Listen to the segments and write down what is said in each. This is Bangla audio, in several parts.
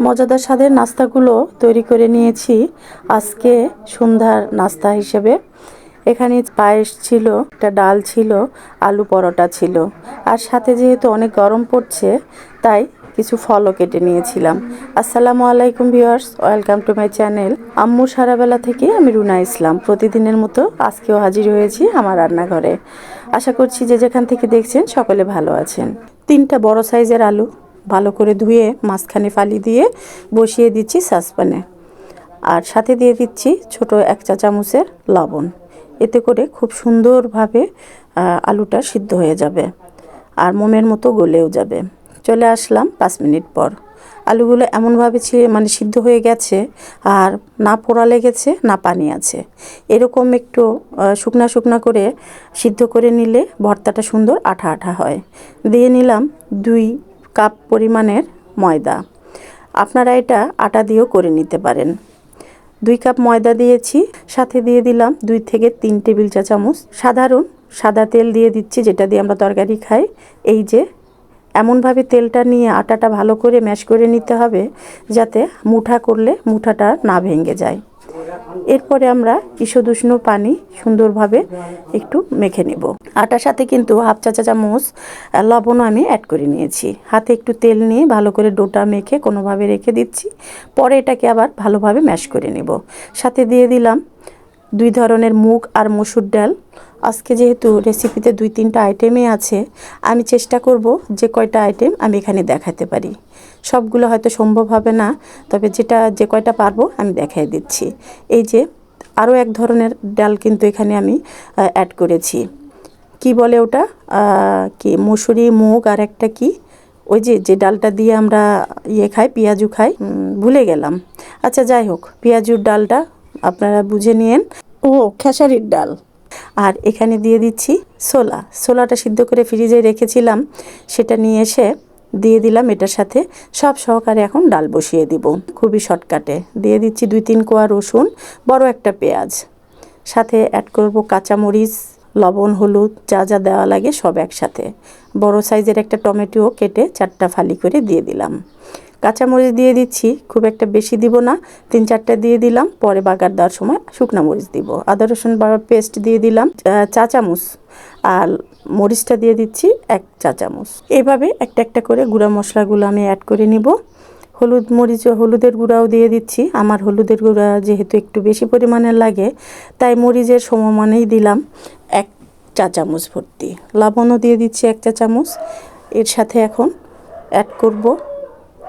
মজাদার স্বাদের নাস্তাগুলো তৈরি করে নিয়েছি আজকে সন্ধ্যার নাস্তা হিসেবে। এখানে পায়েস ছিল, একটা ডাল ছিল, আলু পরোটা ছিল। আর সাথে যেহেতু অনেক গরম পড়ছে, তাই কিছু ফলও কেটে নিয়েছিলাম। আসসালামু আলাইকুম viewers, welcome to my channel. আম্মু সারাবেলা থেকে আমি রুনা ইসলাম। প্রতিদিনের মতো আজকেও হাজির হয়েছি আমার রান্নাঘরে। আশা করছি যে যেখান থেকে দেখছেন সকলে ভালো আছেন। তিনটা বড় সাইজের আলু ভালো করে ধুয়ে মাঝখানে ফালি দিয়ে বসিয়ে দিচ্ছি সাসপ্যানে আর সাথে দিয়ে দিচ্ছি ছোট এক চা চামচের লবণ। এতে করে খুব সুন্দরভাবে আলুটা সিদ্ধ হয়ে যাবে আর মোমের মতো গলেও যাবে। চলে আসলাম পাঁচ মিনিট পর। আলুগুলো এমনভাবে মানে সিদ্ধ হয়ে গেছে আর না পোড়া লেগেছে, না পানি আছে। এরকম একটু শুকনা শুকনা করে সিদ্ধ করে নিলে ভর্তাটা সুন্দর আঠা আঠা হয়। দিয়ে নিলাম দুই কাপ পরিমাণের ময়দা। আপনারা এটা আটা দিয়েও করে নিতে পারেন। দুই কাপ ময়দা দিয়েছি, সাথে দিয়ে দিলাম দুই থেকে তিন টেবিল চা চামচ। সাধারণ সাদা তেল দিয়ে দিচ্ছি, যেটা দিয়ে আমরা তরকারি খাই। এই যে, এমনভাবে তেলটা নিয়ে আটাটা ভালো করে ম্যাশ করে নিতে হবে, যাতে মুঠা করলে মুঠাটা না ভেঙে যায়। এরপরে আমরা ইসদুষ্ণ পানি সুন্দরভাবে একটু মেখে নেব। আটার সাথে কিন্তু হাফ চা চা চামচ লবণও আমি অ্যাড করে নিয়েছি। হাতে একটু তেল নিয়ে ভালো করে ডোটা মেখে কোনোভাবে রেখে দিচ্ছি। পরে এটাকে আবার ভালোভাবে ম্যাশ করে নেব। সাথে দিয়ে দিলাম দুই ধরনের মুগ আর মসুর ডাল। আজকে যেহেতু রেসিপিতে দুই, তিনটা আইটেমই আছে, আমি চেষ্টা করব যে কয়টা আইটেম আমি এখানে দেখাতে পারি। সবগুলো হয়তো সম্ভব হবে না, তবে যেটা, যে কয়টা পারব আমি দেখাই দিচ্ছি। এই যে, আরও এক ধরনের ডাল কিন্তু এখানে আমি অ্যাড করেছি। কি বলে ওটা? কি, মুসুরি, মুগ আর একটা কি? ওই যে যে ডালটা দিয়ে আমরা ইয়ে খাই, পেঁয়াজু খাই ভুলে গেলাম। আচ্ছা যাই হোক, পেঁয়াজুর ডালটা আপনারা বুঝে নিয়েন। ও, খেসারির ডাল। আর এখানে দিয়ে দিচ্ছি ছোলা। ছোলাটা সিদ্ধ করে ফ্রিজে রেখেছিলাম, সেটা নিয়ে এসে দিয়ে দিলাম এটার সাথে। সব সহকারে এখন ডাল বসিয়ে দিব, খুবই শর্টকাটে। দিয়ে দিচ্ছি দুই তিন কোয়া রসুন, বড় একটা পেঁয়াজ। সাথে অ্যাড করব কাঁচামরিচ, লবণ, হলুদ, যা যা দেওয়া লাগে সব একসাথে। বড় সাইজের একটা টমেটো কেটে চারটা ফালি করে দিয়ে দিলাম। কাঁচামরিচ দিয়ে দিচ্ছি, খুব একটা বেশি দিব না। তিন চারটা দিয়ে দিলাম, পরে বাগার দেওয়ার সময় শুকনা মরিচ দিব। আদা, রসুন পেস্ট দিয়ে দিলাম চা চামচ আর মরিচটা দিয়ে দিচ্ছি এক চা চামচ। এভাবে একটা একটা করে গুঁড়া মশলাগুলো আমি অ্যাড করে নিব। হলুদ মরিচ হলুদের গুঁড়াও দিয়ে দিচ্ছি। আমার হলুদের গুঁড়া যেহেতু একটু বেশি পরিমাণে লাগে, তাই মরিচের সমমানেই দিলাম এক চা চামচ ভর্তি। লবণও দিয়ে দিচ্ছি এক চা চামচ। এর সাথে এখন অ্যাড করব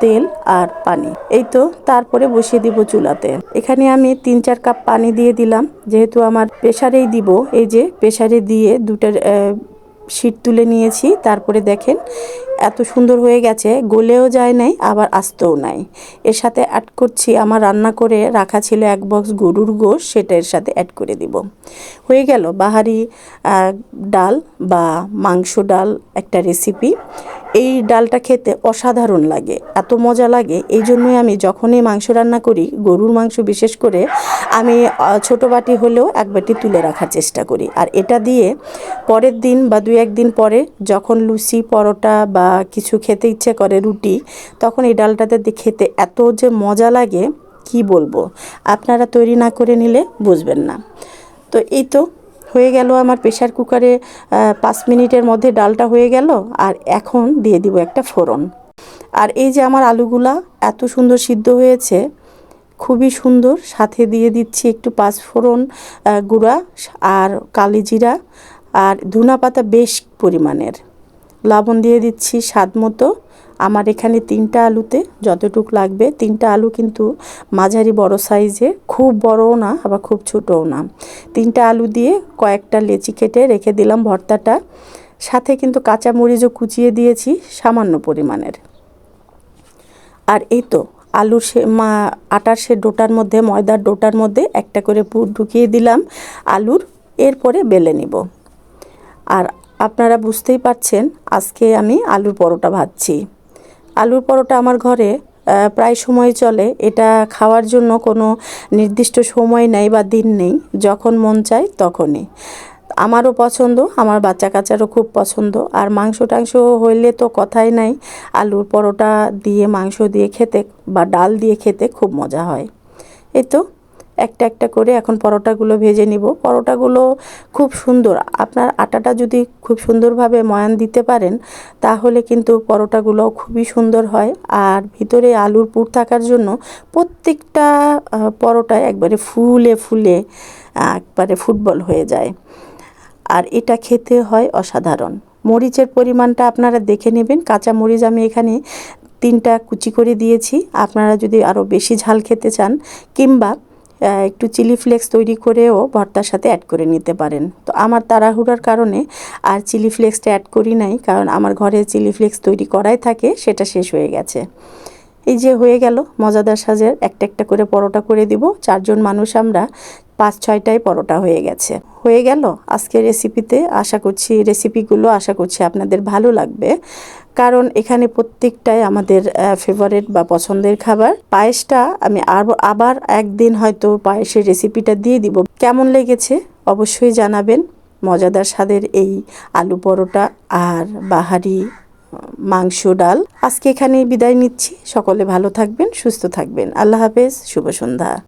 তেল আর পানি। এই তো তারপরে বসিয়ে দিব চুলাতে। এখানে আমি তিন চার কাপ পানি দিয়ে দিলাম। যেহেতু আমার প্রেশারেই দিব, এই যে প্রেশারে দিয়ে দুটার শীট তুলে নিয়েছি। তারপরে দেখেন এত সুন্দর হয়ে গেছে, গলেও যায় নাই, আবার আস্তও নাই। এর সাথে অ্যাড করছি আমার রান্না করে রাখা ছিল এক বক্স গরুর গোশ, সেটা এর সাথে অ্যাড করে দিব। হয়ে গেল, বাহারি ডাল বা মাংস ডাল একটা রেসিপি এই ডালটা খেতে অসাধারণ লাগে, এত মজা লাগে। এই জন্যই আমি যখনই মাংস রান্না করি, গরুর মাংস বিশেষ করে, আমি ছোট বাটি হলেও এক বাটি তুলে রাখার চেষ্টা করি। আর এটা দিয়ে পরের দিন বা দু একদিন পরে যখন লুচি, পরোটা বা কিছু খেতে ইচ্ছে করে রুটি, তখন এই ডালটাতে খেতে এত যে মজা লাগে, কি বলব? আপনারা তৈরি না করে নিলে বুঝবেন না। তো এই তো হয়ে গেল আমার প্রেশার কুকারে পাঁচ মিনিটের মধ্যে ডালটা হয়ে গেল আর এখন দিয়ে দিব একটা ফোড়ন। আর এই যে আমার আলুগুলা এত সুন্দর সিদ্ধ হয়েছে, খুবই সুন্দর। সাথে দিয়ে দিচ্ছি একটু পাঁচ ফোড়ন গুঁড়া আর কালি জিরা আর ধুনা পাতা বেশ পরিমাণের। লবণ দিয়ে দিচ্ছি স্বাদ মতো। আমার এখানে তিনটা আলুতে যতটুক লাগবে, তিনটা আলু কিন্তু মাঝারি বড় সাইজে, খুব বড়ও না, আবার খুব ছোটও না। তিনটা আলু দিয়ে কয়েকটা লেচি কেটে রেখে দিলাম ভর্তাটা। সাথে কিন্তু কাঁচা মরিচও কুচিয়ে দিয়েছি, সামান্য পরিমাণের। আর এই তো, আলুর সে মা আটার সে ডোটার মধ্যে, ময়দার ডোটার মধ্যে একটা করে পুর ঢুকিয়ে দিলাম আলুর, এরপরে বেলে নিব। আর আপনারা বুঝতেই পারছেন, আজকে আমি আলুর পরোটা ভাজছি। আলুর পরোটা আমার ঘরে প্রায় সময় চলে। এটা খাওয়ার জন্য কোনো নির্দিষ্ট সময় নেই বা দিন নেই। যখন মন চায় তখনই। আমারও পছন্দ, আমার বাচ্চা কাচ্চারও খুব পছন্দ। আর মাংস টাংস হইলে তো কথাই নাই, আলুর পরোটা দিয়ে, মাংস দিয়ে খেতে বা ডাল দিয়ে খেতে খুব মজা হয়। এই তো একটা একটা করে এখন পরোটাগুলো ভেজে নিব। পরোটাগুলো খুব সুন্দর। আপনার আটাটা যদি খুব সুন্দরভাবে ময়ান দিতে পারেন, তাহলে কিন্তু পরোটাগুলো খুবই সুন্দর হয়। আর ভিতরে আলুর পুর থাকার জন্য প্রত্যেকটা পরোটায় একবারে ফুলে ফুলে একবারে ফুটবল হয়ে যায়। আর এটা খেতে হয় অসাধারণ। মরিচের পরিমাণটা আপনারা দেখে নেবেন। কাঁচা মরিচ আমি এখানে তিনটা কুচি করে দিয়েছি। আপনারা যদি আরও বেশি ঝাল খেতে চান, কিংবা একটু চিলি ফ্লেক্স তৈরি করেও ভর্তার সাথে অ্যাড করে নিতে পারেন। তো আমার তাড়াহুড়ার কারণে আর চিলি ফ্লেক্সটা অ্যাড করি নাই, কারণ আমার ঘরে চিলি ফ্লেক্স তৈরি করাই থাকে, সেটা শেষ হয়ে গেছে। এই যে হয়ে গেল, মজাদার সাজের একটা একটা করে পরোটা করে দিব। চারজন মানুষ আমরা, পাঁচ ছয়টাই পরোটা হয়ে গেছে। হয়ে গেল আজকের রেসিপিতে আশা করছি রেসিপিগুলো আশা করছি আপনাদের ভালো লাগবে। কারণ এখানে প্রত্যেকটাই আমাদের ফেভারেট বা পছন্দের খাবার। পায়েসটা আমি আর, আবার একদিন হয়তো পায়েসের রেসিপিটা দিয়ে দিব। কেমন লেগেছে? অবশ্যই জানাবেন। মজাদার স্বাদের এই আলু পরোটা আর বাহারি মাংস, ডাল। আজকে এখানেই বিদায় নিচ্ছি। সকলে ভালো থাকবেন, সুস্থ থাকবেন। আল্লাহ হাফেজ। শুভ সন্ধ্যা।